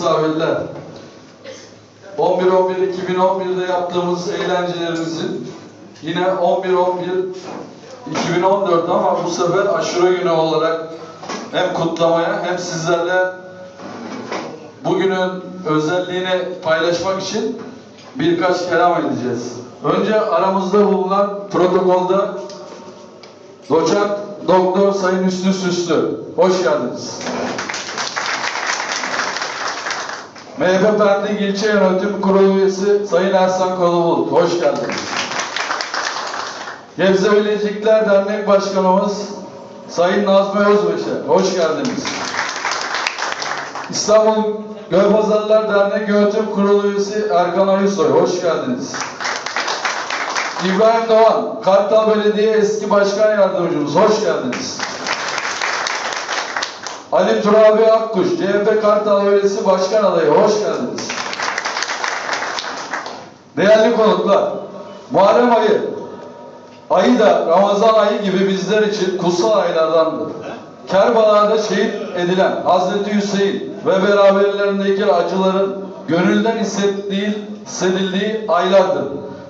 misafirler. 11-11-2011'de yaptığımız eğlencelerimizin yine 11-11-2014 ama bu sefer aşure günü olarak hem kutlamaya hem sizlerle bugünün özelliğini paylaşmak için birkaç kelam edeceğiz. Önce aramızda bulunan protokolde doçent doktor Sayın Üstü Süslü. Hoş geldiniz. MHP Pendik İlçe Yönetim Kurulu üyesi Sayın Ersan Kolabulut. Hoş geldiniz. Gebze Bilecikler Dernek Başkanımız Sayın Nazmi Özbeşe. Hoş geldiniz. İstanbul Gölpazarlar Dernek Yönetim Kurulu üyesi Erkan Ayusoy. Hoş geldiniz. İbrahim Doğan, Kartal Belediye Eski Başkan Yardımcımız. Hoş geldiniz. Ali Turabi Akkuş, CHP Kartal Yöresi Başkan Adayı. Hoş geldiniz. Değerli konuklar, Muharrem ayı, ayı da Ramazan ayı gibi bizler için kutsal aylardandır. Kerbala'da şehit edilen Hazreti Hüseyin ve beraberlerindeki acıların gönülden hissettiği, hissedildiği aylardır.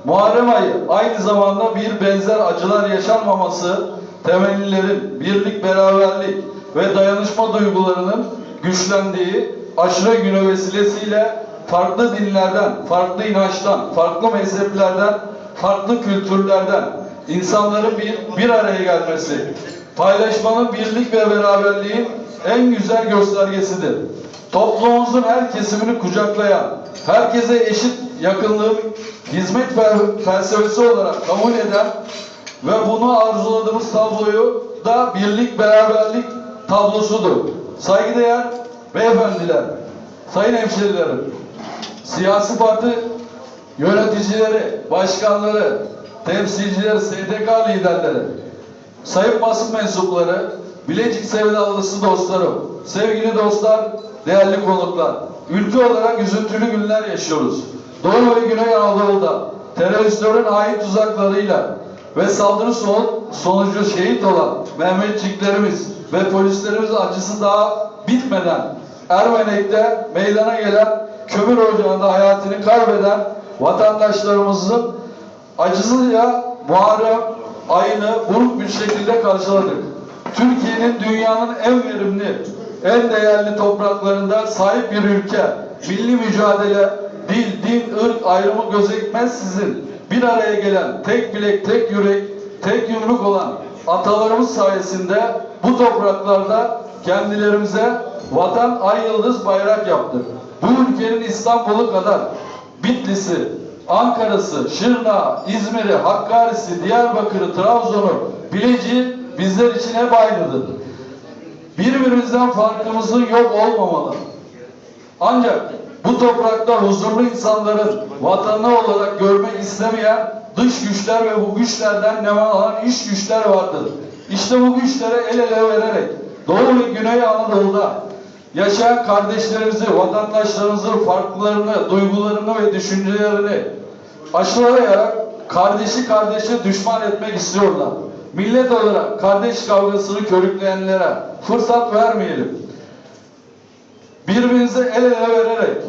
Muharrem ayı aynı zamanda bir benzer acılar yaşanmaması, temellilerin birlik, beraberlik ve dayanışma duygularının güçlendiği aşure günü vesilesiyle farklı dinlerden, farklı inançtan, farklı mezheplerden, farklı kültürlerden insanların bir, bir araya gelmesi, paylaşmanın birlik ve beraberliğin en güzel göstergesidir. Toplumumuzun her kesimini kucaklayan, herkese eşit yakınlığın hizmet fel- felsefesi olarak kabul eden ve bunu arzuladığımız tabloyu da birlik beraberlik tablosudur. Saygıdeğer beyefendiler, sayın hemşerilerim, siyasi parti yöneticileri, başkanları, temsilcileri, STK liderleri, sayın basın mensupları, Bilecik sevdalısı dostlarım, sevgili dostlar, değerli konuklar, ülke olarak üzüntülü günler yaşıyoruz. Doğu ve Güney Anadolu'da teröristlerin hain tuzaklarıyla ve saldırı son, sonucu şehit olan Mehmetçiklerimiz ve polislerimiz acısı daha bitmeden Ermenek'te meydana gelen kömür ocağında hayatını kaybeden vatandaşlarımızın acısıyla Muharrem ayını buruk bir şekilde karşıladık. Türkiye'nin dünyanın en verimli, en değerli topraklarında sahip bir ülke, milli mücadele, dil, din, ırk ayrımı gözetmezsizin bir araya gelen tek bilek, tek yürek, tek yumruk olan atalarımız sayesinde bu topraklarda kendilerimize vatan ay yıldız bayrak yaptık. Bu ülkenin İstanbul'u kadar Bitlis'i, Ankara'sı, Şırnağı, İzmir'i, Hakkari'si, Diyarbakır'ı, Trabzon'u, Bilecik'i bizler için hep aynıdır. Birbirimizden farkımızın yok olmamalı. Ancak bu toprakta huzurlu insanların vatanı olarak görmek istemeyen dış güçler ve bu güçlerden neman alan iç güçler vardır. İşte bu güçlere el ele vererek Doğu ve Güney Anadolu'da yaşayan kardeşlerimizi, vatandaşlarımızın farklarını, duygularını ve düşüncelerini aşılayarak kardeşi kardeşe düşman etmek istiyorlar. Millet olarak kardeş kavgasını körükleyenlere fırsat vermeyelim birbirinize el ele vererek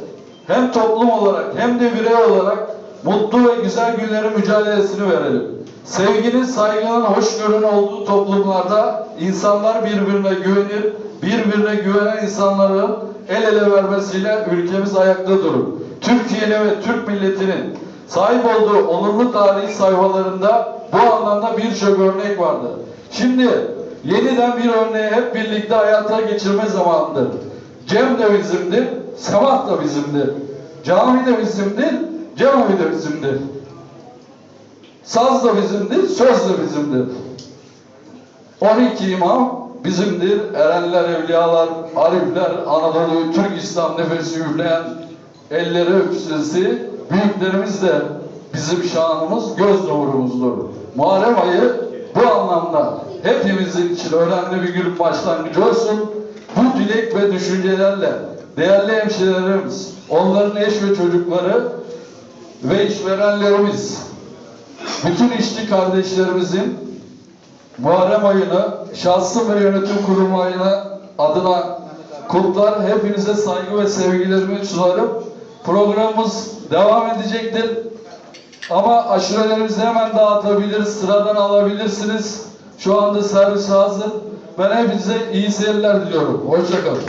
hem toplum olarak hem de birey olarak mutlu ve güzel günlerin mücadelesini verelim. Sevginin, saygının, hoşgörünün olduğu toplumlarda insanlar birbirine güvenir, birbirine güvenen insanların el ele vermesiyle ülkemiz ayakta durur. Türkiye'nin ve Türk milletinin sahip olduğu onurlu tarihi sayfalarında bu anlamda birçok örnek vardır. Şimdi yeniden bir örneği hep birlikte hayata geçirme zamanıdır. Cem de bizimdir, Semat da bizimdir. Cami de bizimdir, cami de bizimdir. Saz da bizimdir, söz de bizimdir. 12 imam bizimdir. Erenler, evliyalar, arifler, Anadolu'yu Türk İslam nefesi üfleyen elleri öpsüzü büyüklerimiz de bizim şanımız, göz nurumuzdur. Muharrem ayı bu anlamda hepimizin için önemli bir gün başlangıcı olsun. Bu dilek ve düşüncelerle değerli hemşehrilerimiz, onların eş ve çocukları ve işverenlerimiz, bütün işçi kardeşlerimizin Muharrem ayını şahsım ve yönetim kurulu ayını adına kutlar. Hepinize saygı ve sevgilerimi sunarım. Programımız devam edecektir. Ama aşurelerimizi hemen dağıtabiliriz, sıradan alabilirsiniz. Şu anda servis hazır. Ben hepinize iyi seyirler diliyorum. Hoşçakalın.